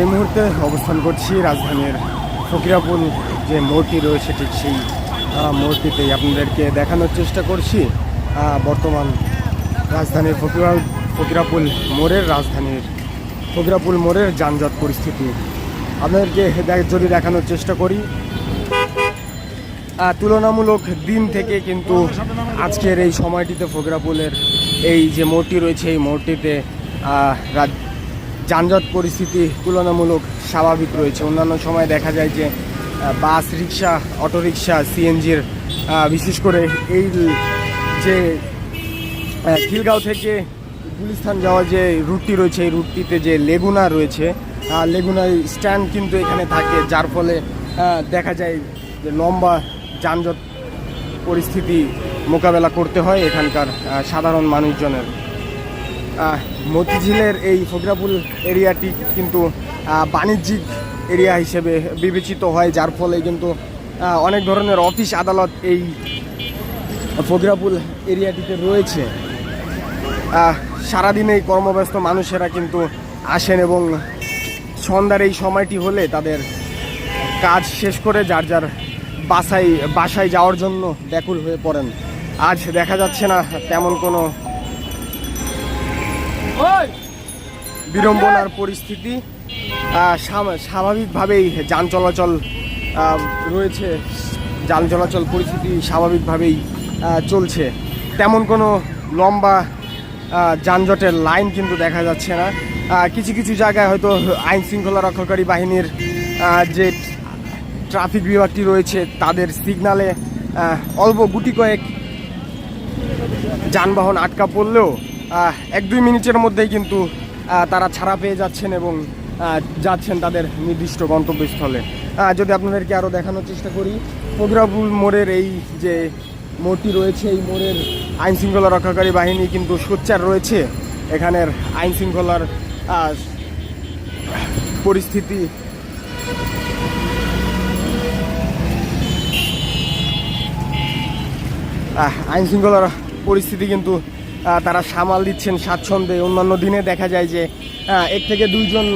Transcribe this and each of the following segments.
এই মুহূর্তে অবস্থান করছি রাজধানীর ফকিরাপুল যে মোড়টি রয়েছে, ঠিক সেই মোড়টিতেই আপনাদেরকে দেখানোর চেষ্টা করছি। বর্তমান রাজধানীর ফকিরা ফকিরাপুল মোড়ের রাজধানীর ফকিরাপুল মোড়ের যানজট পরিস্থিতি। আপনাদেরকে যদি দেখানোর চেষ্টা করি তুলনামূলক দিন থেকে কিন্তু আজকের এই সময়টিতে ফকিরাপুলের এই যে মোড়টি রয়েছে, এই মোড়টিতে যানজট পরিস্থিতি তুলনামূলক স্বাভাবিক রয়েছে। অন্যান্য সময় দেখা যায় যে বাস, রিক্সা অটোরিকশা সিএনজির বিশেষ করে এই যে খিলগাঁও থেকে গুলিস্থান যাওয়ার যে রুটটি রয়েছে, এই রুটটিতে যে লেগুনা রয়েছে লেগুনার স্ট্যান্ড কিন্তু এখানে থাকে, যার ফলে দেখা যায় যে লম্বা যানজট পরিস্থিতি মোকাবেলা করতে হয় এখানকার সাধারণ মানুষজনের। মতিঝিলের এই ফকিরাপুল এরিয়াটি কিন্তু বাণিজ্যিক এরিয়া হিসেবে বিবেচিত হয়, যার ফলে কিন্তু অনেক ধরনের অফিস আদালত এই ফকিরাপুল এরিয়াটিতে রয়েছে। সারাদিন এই কর্মব্যস্ত মানুষেরা কিন্তু আসেন এবং সন্ধ্যার এই সময়টি হলে তাদের কাজ শেষ করে যার যার বাসায় বাসায় যাওয়ার জন্য ব্যাকুল হয়ে পড়েন। আজ দেখা যাচ্ছে না তেমন কোনো বিড়ম্বনার পরিস্থিতি স্বাভাবিকভাবেই যান চলাচল রয়েছে। যান চলাচল পরিস্থিতি স্বাভাবিকভাবেই চলছে। তেমন কোনো লম্বা যানজটের লাইন কিন্তু দেখা যাচ্ছে না। কিছু কিছু জায়গায় হয়তো আইন শৃঙ্খলা রক্ষাকারী বাহিনীর যে ট্রাফিক বিভাগটি রয়েছে, তাদের সিগনালে অল্প গুটি কয়েক যানবাহন আটকা পড়লেও এক দুই মিনিটের মধ্যেই কিন্তু তারা ছাড়া পেয়ে যাচ্ছেন এবং যাচ্ছেন তাদের নির্দিষ্ট গন্তব্যস্থলে। যদি আপনাদেরকে আরও দেখানোর চেষ্টা করি ফকিরাপুল মোড়ের এই যে মোড়টি রয়েছে এই মোড়ের আইন শৃঙ্খলা রক্ষাকারী বাহিনী কিন্তু সোচ্চার রয়েছে। এখানের আইন শৃঙ্খলার পরিস্থিতি আহ, আইন শৃঙ্খলার পরিস্থিতি কিন্তু তারা সামাল দিচ্ছেন স্বাচ্ছন্দ্যে। অন্যান্য দিনে দেখা যায় যে এক থেকে দুইজন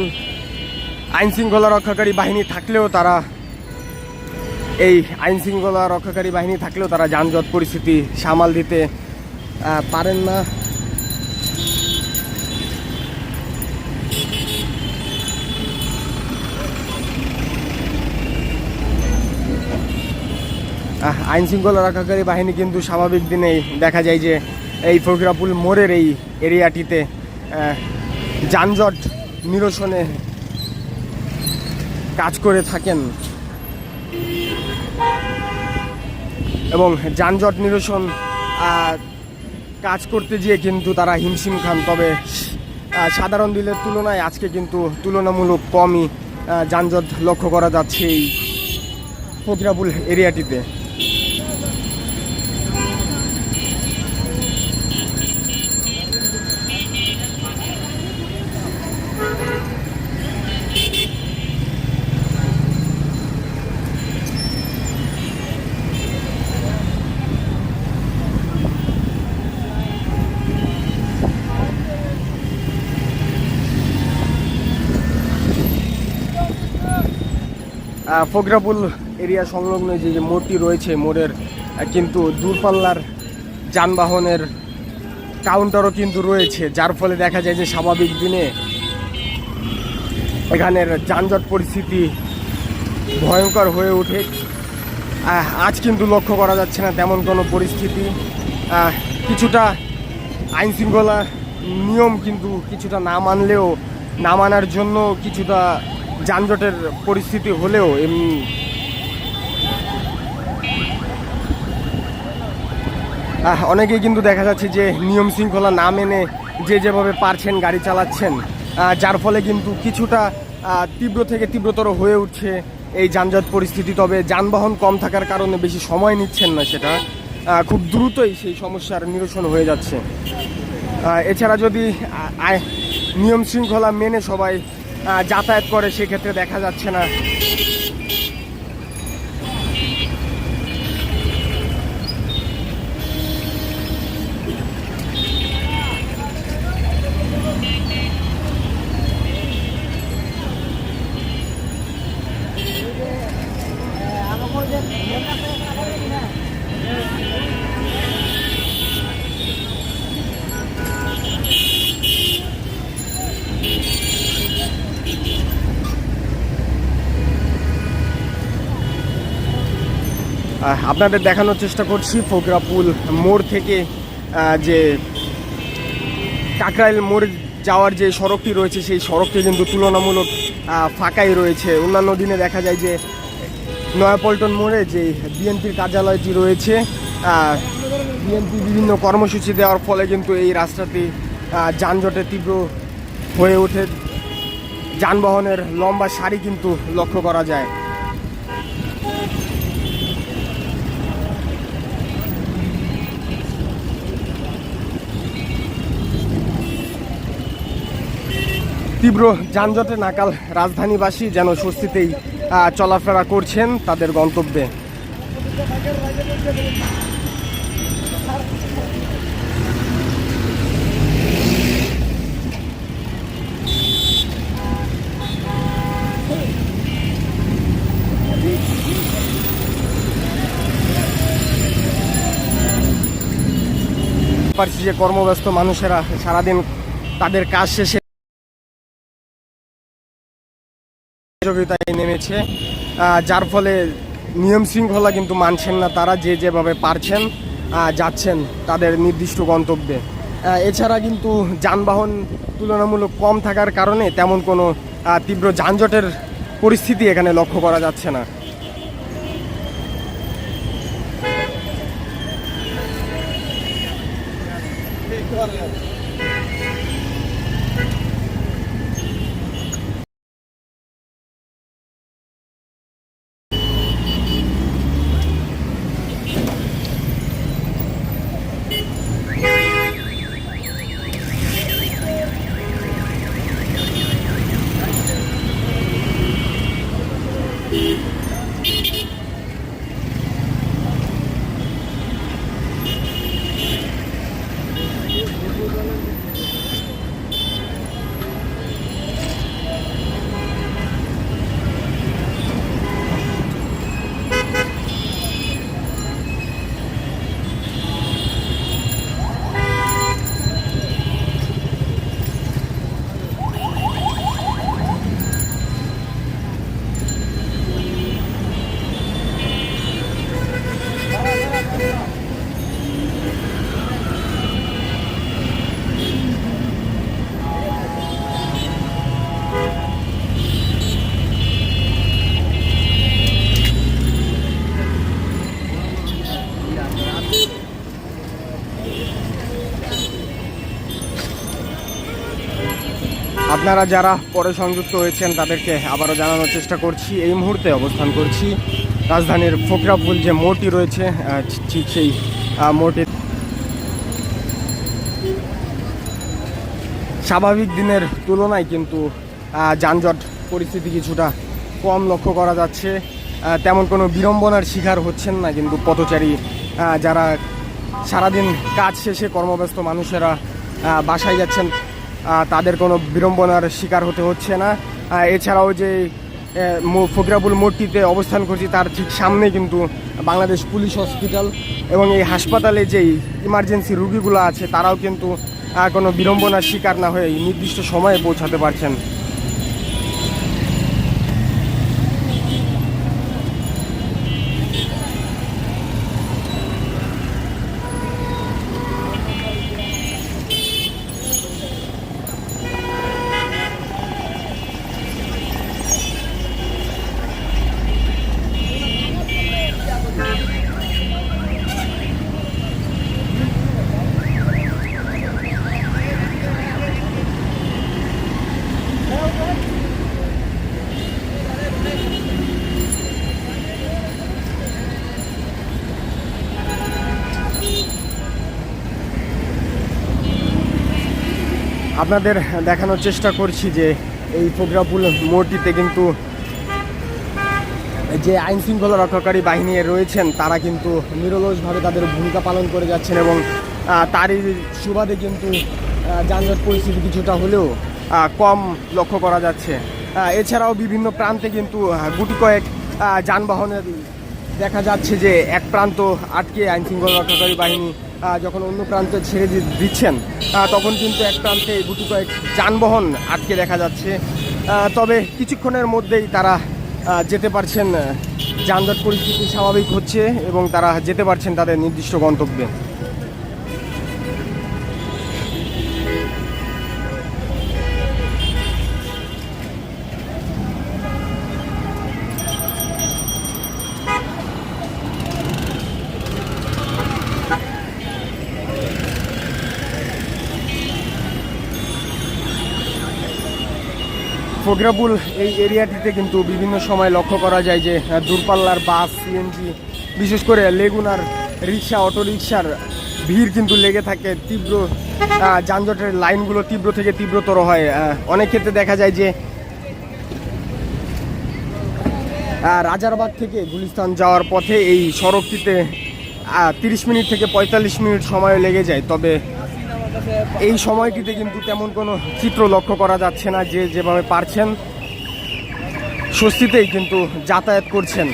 আইন শৃঙ্খলা রক্ষাকারী বাহিনী থাকলেও তারা এই আইন শৃঙ্খলা রক্ষাকারী বাহিনী থাকলেও তারা যানজট পরিস্থিতি সামাল দিতে পারেন না। আহ, আইন শৃঙ্খলা রক্ষাকারী বাহিনী কিন্তু স্বাভাবিক দিনেই দেখা যায় যে এই ফকিরাপুল মোড়ের এই এরিয়াটিতে যানজট নিরসনে কাজ করে থাকেন। এবং যানজট নিরসন কাজ করতে গিয়ে কিন্তু তারা হিমশিম খান। তবে সাধারণ দিনের তুলনায় আজকে কিন্তু তুলনামূলক কমই যানজট লক্ষ্য করা যাচ্ছে এই ফকিরাপুল এরিয়াটিতে। আহ, এরিয়া সংলগ্ন যে যে মোড়টি রয়েছে মোড়ের কিন্তু দূরপাল্লার যানবাহনের কাউন্টারও কিন্তু রয়েছে যার ফলে দেখা যায় যে স্বাভাবিক দিনে এখানের যানজট পরিস্থিতি ভয়ঙ্কর হয়ে ওঠে। আজ কিন্তু লক্ষ্য করা যাচ্ছে না তেমন কোনো পরিস্থিতি। কিছুটা আইন শৃঙ্খলা নিয়ম কিন্তু কিছুটা না মানলেও না মানার জন্য কিছুটা যানজটের পরিস্থিতি হলেও এমনি অনেকেই কিন্তু দেখা যাচ্ছে যে নিয়ম শৃঙ্খলা না মেনে যে যেভাবে পারছেন গাড়ি চালাচ্ছেন যার ফলে কিন্তু কিছুটা তীব্র থেকে তীব্রতর হয়ে উঠছে এই যানজট পরিস্থিতি। তবে যানবাহন কম থাকার কারণে বেশি সময় নিচ্ছেন না সেটা খুব দ্রুতই সেই সমস্যার নিরসন হয়ে যাচ্ছে। এছাড়া যদি নিয়ম শৃঙ্খলা মেনে সবাই যাতায়াত করে সেক্ষেত্রে দেখা যাচ্ছে না। আপনাদের দেখানোর চেষ্টা করছি ফোকরাপুল মোড় থেকে যে কাকরাইল মোড় যাওয়ার যে সড়কটি রয়েছে, সেই সড়কটি কিন্তু তুলনামূলক ফাঁকাই রয়েছে। অন্যান্য দিনে দেখা যায় যে নয়াপল্টন মোড়ে যে বিএনপির কার্যালয়টি রয়েছে বিএনপি বিভিন্ন কর্মসূচি দেওয়ার ফলে কিন্তু এই রাস্তাটি যানজটে তীব্র হয়ে ওঠে। যানবাহনের লম্বা সারি কিন্তু লক্ষ্য করা যায়। তীব্র যানজটে নাকাল রাজধানীবাসী যেন স্বস্তিতেই চলাফেরা করছেন তাদের গন্তব্যে। পারছি যে কর্মব্যস্ত মানুষেরা সারাদিন তাদের কাজ শেষে প্রতিযোগিতায় নেমেছে। যার ফলে নিয়ম শৃঙ্খলা কিন্তু মানছেন না তারা, যে যেভাবে পারছেন যাচ্ছেন তাদের নির্দিষ্ট গন্তব্যে। এছাড়া কিন্তু যানবাহন তুলনামূলক কম থাকার কারণে তেমন কোনো তীব্র যানজটের পরিস্থিতি এখানে লক্ষ্য করা যাচ্ছে না। আপনারা যারা পরে সংযুক্ত হয়েছেন, তাদেরকে আবারও জানানোর চেষ্টা করছি। এই মুহূর্তে অবস্থান করছি রাজধানীর ফোকরাপুল যে মোড়টি রয়েছে ঠিক সেই মোড়টি স্বাভাবিক দিনের তুলনায় কিন্তু যানজট পরিস্থিতি কিছুটা কম লক্ষ্য করা যাচ্ছে। তেমন কোনো বিড়ম্বনার শিকার হচ্ছেন না কিন্তু পথচারী যারা সারাদিন কাজ শেষে কর্মব্যস্ত মানুষেরা বাসায় যাচ্ছেন। তাদের কোনো বিড়ম্বনার শিকার হতে হচ্ছে না। এছাড়াও যে ফকিরাবুল মোড়টিতে অবস্থান করছি, তার ঠিক সামনে কিন্তু বাংলাদেশ পুলিশ হসপিটাল এবং এই হাসপাতালে যেই ইমার্জেন্সি রুগীগুলো আছে, তারাও কিন্তু কোনো বিড়ম্বনার শিকার না হয়ে নির্দিষ্ট সময়ে পৌঁছাতে পারছেন। আপনাদের দেখানোর চেষ্টা করছি যে এই ফোকরাপুল মোড়টিতে কিন্তু যে আইন শৃঙ্খলা রক্ষাকারী বাহিনী রয়েছেন, তারা কিন্তু নিরলসভাবে তাদের ভূমিকা পালন করে যাচ্ছেন এবং তারই সুবাদে কিন্তু যানজট পরিস্থিতি কিছুটা হলেও কম লক্ষ্য করা যাচ্ছে। এছাড়াও বিভিন্ন প্রান্তে কিন্তু গুটি কয়েক যানবাহনের দেখা যাচ্ছে যে এক প্রান্ত আটকে আইন শৃঙ্খলা রক্ষাকারী বাহিনী যখন অন্য প্রান্তে ছেড়ে দিচ্ছেন তখন কিন্তু এক প্রান্তে গুটি কয়েক যানবাহন আটকে দেখা যাচ্ছে। তবে কিছুক্ষণের মধ্যেই তারা যেতে পারছেন যানজট পরিস্থিতি স্বাভাবিক হচ্ছে এবং তারা যেতে পারছেন তাদের নির্দিষ্ট গন্তব্যে। ফগরাবুল এই এরিয়াটিতে কিন্তু বিভিন্ন সময় লক্ষ্য করা যায় যে দূরপাল্লার বাস সিএনজি বিশেষ করে লেগুনার রিক্সা অটো রিক্সার ভিড় কিন্তু লেগে থাকে। তীব্র যানজটের লাইনগুলো তীব্র থেকে তীব্রতর হয়। অনেক ক্ষেত্রে দেখা যায় যে রাজারবাগ থেকে গুলিস্তান যাওয়ার পথে এই সড়কটিতে তিরিশ মিনিট থেকে পঁয়তাল্লিশ মিনিট সময় লেগে যায়। তবে এই সময়টিতে কিন্তু তেমন কোনো চিত্র লক্ষ্য করা যাচ্ছে না যে যেভাবে পারছেন। স্বস্তিতেই কিন্তু যাতায়াত করছেন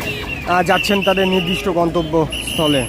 যাচ্ছেন তাদের নির্দিষ্ট গন্তব্যস্থলে।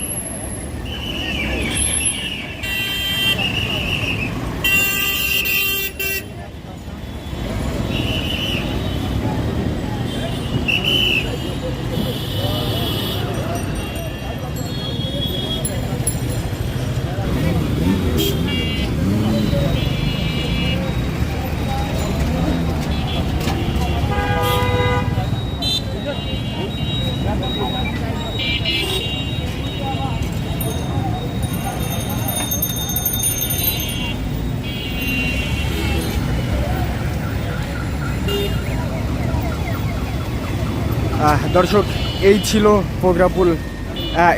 দর্শক, এই ছিল পোগ্রাপুল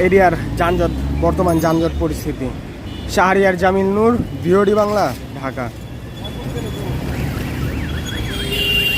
এরিয়ার যানজট, বর্তমান যানজট পরিস্থিতি। শাহরিয়ার জামিল নূর, ভিওডি বাংলা, ঢাকা।